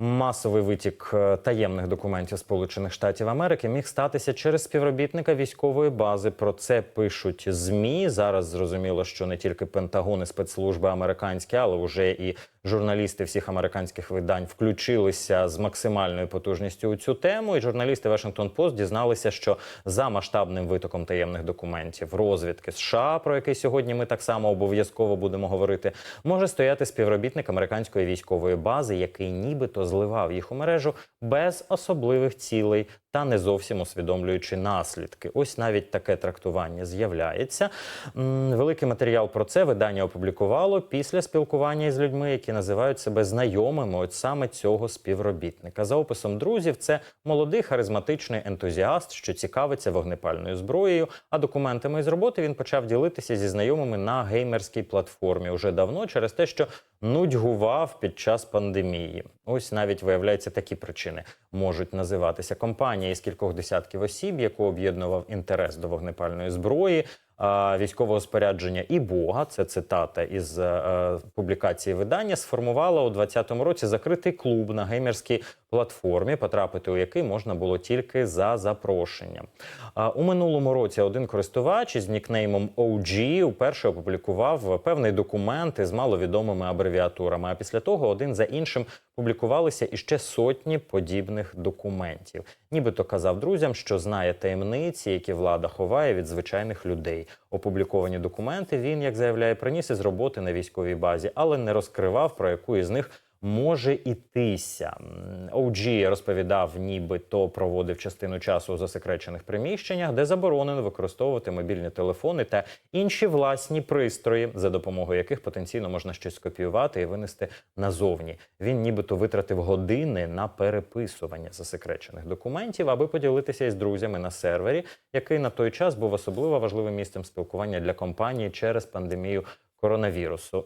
Масовий витік е, таємних документів Сполучених Штатів Америки міг статися через співробітника військової бази. Про це пишуть змі. Зараз зрозуміло, що не тільки Пентагон і спецслужби американські, але вже і журналісти всіх американських видань включилися з максимальною потужністю у цю тему. І журналісти Washington Post дізналися, що за масштабним витоком таємних документів розвідки США, про який сьогодні ми так само обов'язково будемо говорити, може стояти співробітник американської військової бази, який нібито зливав їх у мережу без особливих цілей та не зовсім усвідомлюючи наслідки. Ось навіть таке трактування з'являється. Великий матеріал про це видання опублікувало після спілкування із людьми, які називають себе знайомими от саме цього співробітника. За описом друзів, це молодий харизматичний ентузіаст, що цікавиться вогнепальною зброєю. А документами із роботи він почав ділитися зі знайомими на геймерській платформі уже давно через те, що нудьгував під час пандемії. Ось навіть виявляється такі причини можуть називатися компанія із кількох десятків осіб, яку об'єднував інтерес до вогнепальної зброї. Військового спорядження і Бога, це цитата із е, публікації видання, сформувала у 2020 році закритий клуб на геймерській платформі, потрапити у який можна було тільки за запрошенням. А, у минулому році один користувач із нікнеймом OG уперше опублікував певний документ із маловідомими абревіатурами. А після того один за іншим публікувалися іще сотні подібних документів. Нібито казав друзям, що знає таємниці, які влада ховає від звичайних людей. Опубліковані документи він, як заявляє, приніс із роботи на військовій базі, але не розкривав про яку із них. Може ітися. OG розповідав, нібито проводив частину часу у засекречених приміщеннях, де заборонено використовувати мобільні телефони та інші власні пристрої, за допомогою яких потенційно можна щось скопіювати і винести назовні. Він нібито витратив години на переписування засекречених документів, аби поділитися із друзями на сервері, який на той час був особливо важливим місцем спілкування для компанії через пандемію коронавірусу.